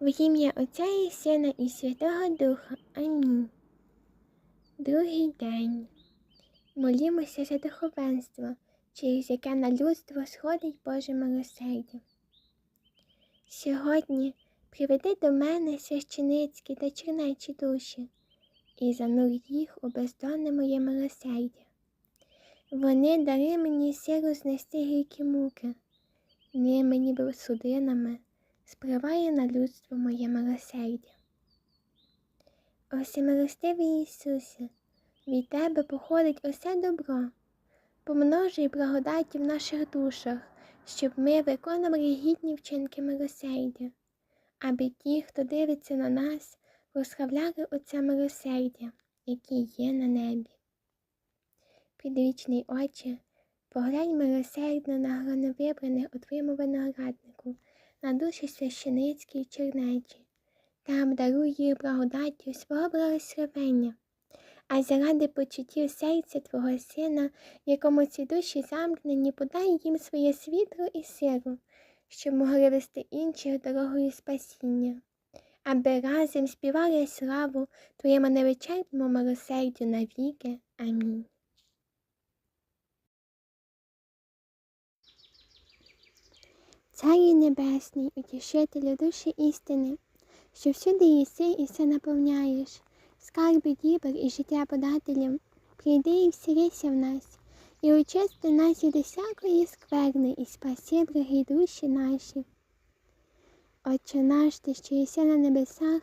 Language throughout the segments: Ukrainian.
В ім'я Отця і Сина і Святого Духа. Амінь. Другий день. Молімося за духовенство, через яке на людство сходить Боже милосердя. Сьогодні приведи до мене священицькі та чернечі душі і занур їх у бездонне моє милосердя. Вони дари мені силу знести гіркі муки, ними ніби судинами спливає на людство моє милосердя. О всемилостивий Ісусе, від Тебе походить усе добро, помножуй благодаті в наших душах, щоб ми виконували гідні вчинки милосердя, аби ті, хто дивиться на нас, прославляли Отця милосердя, який є на небі. Підвічний Отче, поглянь милосердно на грановибраних у Твоєму винограднику, на душі священицькі й чернечі, там даруй їх благодаттю свого благословення, а заради почуттів серця Твого Сина, якому ці душі замкнені, подай їм своє світло і силу, щоб могли вести інших дорогою спасіння, аби разом співали славу Твоєму невичерпному милосердю навіки. Амінь. Царю Небесний, утішителю душі істини, що всюди єси і все наповняєш, скарби дібр і життя подателям, прийди і всірися в нас, і очисти нас від усякої скверни, і спаси, дорогі душі наші. Отче наш, ти, що єси на небесах,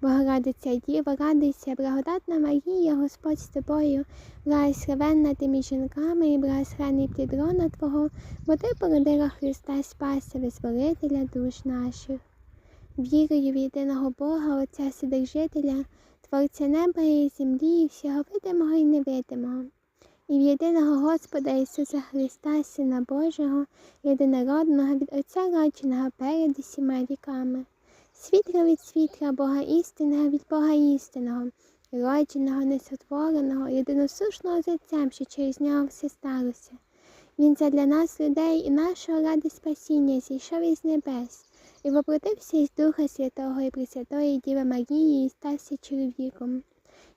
Богородиця Діва, радуйся, благодатна Марія, Господь з тобою, благословенна ти між жінками і благословений плідрона Твого, бо ти породила Христа Спаса, визволителя душ наших. Вірую в єдиного Бога, Отця Вседержителя, Творця неба і землі, і всього видимого і невидимого, і в єдиного Господа Ісуса Христа, Сина Божого, єдинородного від Отця родженого перед усіма віками, світла від світла, Бога істинного від Бога істинного, родженого, несотвореного, єдиносушного з що через нього все сталося. Він задля нас, людей і нашого ради спасіння, зійшов із небес і воплотився із Духа Святого і Пресвятої Діви Марії і стався чоловіком,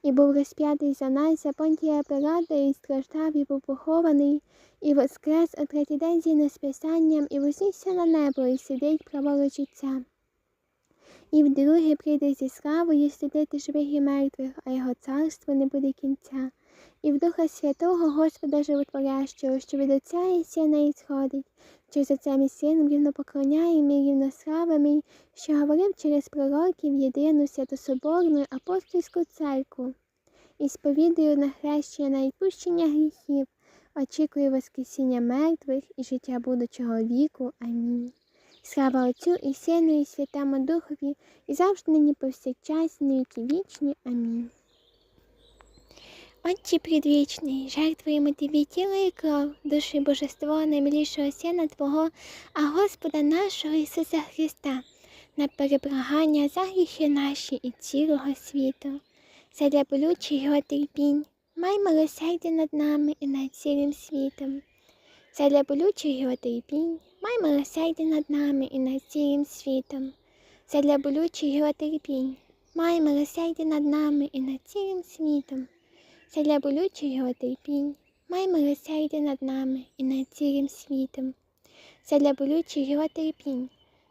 і був розп'ятий за нас, за понтія Пилата, і страждав, і був похований, і воскрес о третій день зі списанням, і вознісся на небо, і сидить праворуч Отця. І вдруге прийде зі славою судити живих і мертвих, а його царство не буде кінця. І в Духа Святого Господа Животворящого, що від Отця і Сина і сходить, що за цим і сином рівно рівно славимо, що говорив через пророків єдину святособорну апостольську церкву, і сповідую на хрещення на відпущення гріхів, очікую Воскресіння мертвих і життя будучого віку. Амінь. Слава Отцю і Сину, і Святому Духові, і завжди нині повсякчас, і на віки вічні. Амінь. Отче предвічний, жертвуємо тобі тіло і кров, душі божество наймилішого Сина Твого, а Господа нашого Ісуса Христа, на перебрагання за гріхи наші і цілого світу, задля болючих його терпінь, май милосердя над нами і над цілим світом. Задля болючих його терпінь, май милосердя над нами і над цілим світом. Задля болючих його терпінь, май милосердя над нами і над цілим світом. Задля болючих його терпінь, май милосердя над нами і над цілим світом. Задля болючих його терпінь,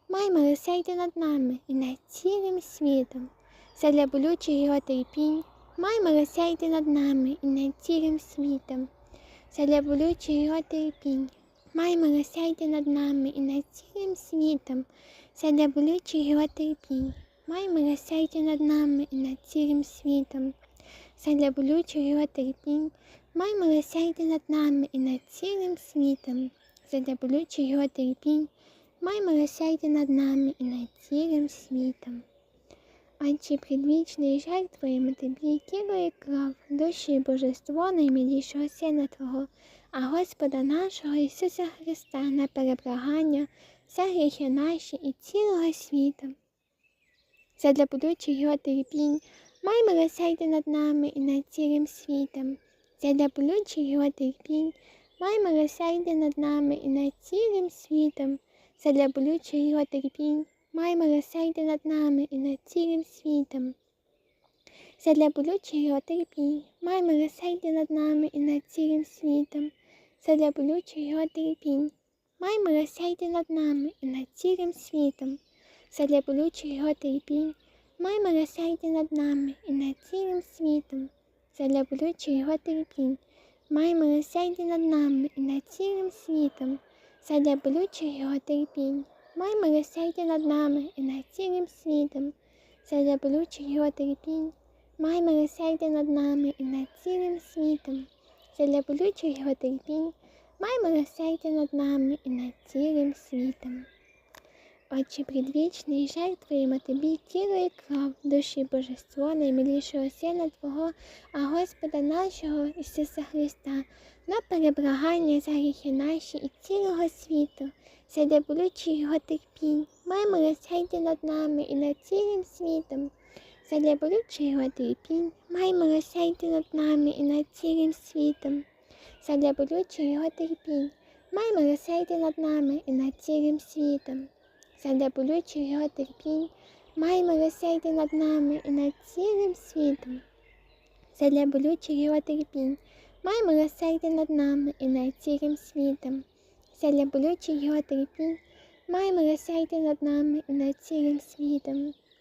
май милосердя над нами і над цілим світом. Задля болючих його терпінь, май милосердя над нами і над цілим світом. Задля болючих його терпінь, май милосердя над нами і над цілим світом. Задля болючих його терпінь, май милосердя над нами і над цілим світом. Задля болючих його терпінь, май милосердя над нами і над цілим світом, задля болючих його терпінь, май милосердя над нами і над цілим світом. Отче предвічний жертвуємо тобі тіло і кров, душі і божество наймилішого Сина Твого, а Господа нашого Ісуса Христа на переблагання, за гріхи наші і цілого світу. Задля будучих його терпінь, май милосердя над нами і над цілим світом. Задля болючих його терпінь, май милосердя над нами і над цілим світом. Задля болючих його терпінь, май милосердя над нами і над цілим світом. Задля болючих його терпінь, май милосердя над нами і над цілим світом. Задля болючих його терпінь, май милосердя над нами і над цілим світом. Задля болючих його терпінь, май милосердя над нами і над цілим світом. Задля болючих його терпінь, май милосердя над нами і над цілим світом. Задля болючих його терпінь, май милосердя над нами і над цілим світом. Задля болючих його терпінь, май милосердя над нами і над цілим світом. Задля болючих його май милосердя над нами і над цілим світом. Отче предвічний, жертвуємо тобі тіло і кров, душі божество, наймилішого Сина Твого, а Господа нашого Ісуса Христа, на переблагання за гріхи наші і цілого світу, сяде болючий його терпінь, май милосердя над нами і над цілим світом. Задля болючого його май милосердя над нами і над цілим світом. Задля болючого його терпінь, май милосердя над нами і над цілим світом. Задля болючих його терпінь, май милосердя над нами і над цілим світом. Задля болючих його терпінь, май милосердя над нами і над цілим світом. Задля болючих його терпінь, май милосердя над нами і над цілим світом.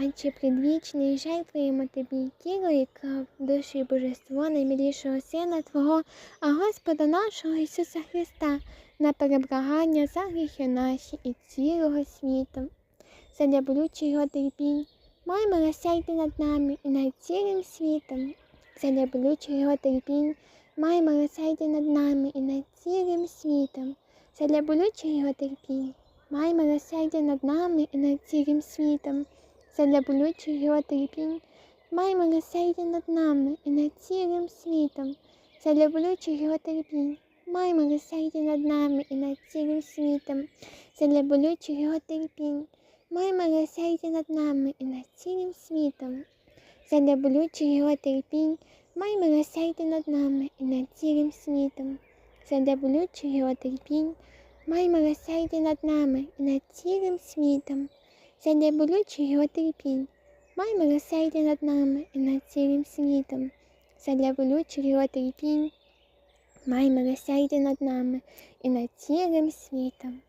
Отче предвічний, жертвуємо тобі тіло і кров, душу і божество наймилішого Сина Твого, а Господа нашого Ісуса Христа, на переблагання за гріхи наші і цілого світу, задля болючих його терпінь, Май милосердя над нами і над цілим світом, задля болючих його терпінь, май милосердя над нами і над цілим світом, задля болючих його терпінь, май милосердя над нами і над цілим світом, задля болючих його терпінь, май милосердя над нами і над цілим світом, задля болючих його терпінь, май милосердя над нами і над цілим світом, задля болючих його терпінь. Май милосердя над нами і над цілим світом. Задля болючих його терпінь, май милосердя над нами і над цілим світом. Задля болючих його терпінь, май милосердя над нами і над цілим світом. Задля болючих його терпінь, май милосердя над нами і над цілим світом. Задля болючих його терпінь, май милосердя над нами і над цілим світом.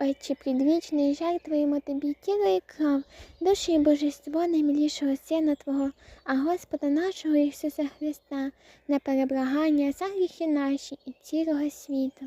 Отче предвічний, жертвуємо тобі тіло і кров, душі і божество наймилішого Сина Твого, а Господа нашого Ісуса Христа, на переблагання за гріхи наші і цілого світу.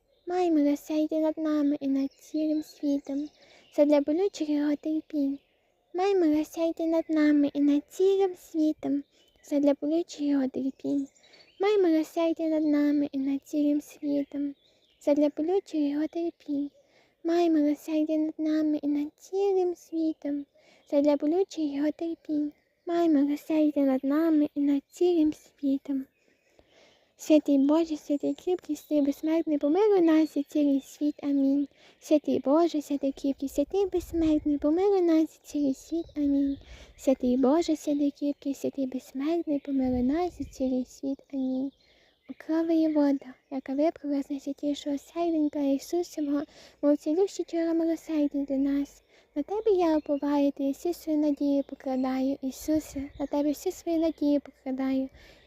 май милосердя над нами і над цілим світом, задля болючих його терпінь, май милосердя над нами і над цілим світом, задля болючих його терпінь, май милосердя над нами і над цілим світом, задля болючих його терпінь. Май милосердя над нами і над цілим світом, задля болючих його терпінь. Май милосердя над нами і над цілим світом. Святий Боже, святий кріпкий, святий безсмертний, помилуй нас і цілий світ. Амінь. Святий Боже, святий кріпкий, святий безсмертний, помилуй нас і цілий світ. Амінь. Святий Боже, святий кріпкий, святий безсмертний, помилуй нас і цілий світ. Амінь. Крава є вода, яка випрала з найсвятішого серденька Ісусового, мов цілющі чора милосердя для нас. На тебе я уповаю, ти всі свої надії покладаю. Ісусе, на тебе всі свої надії покладаю.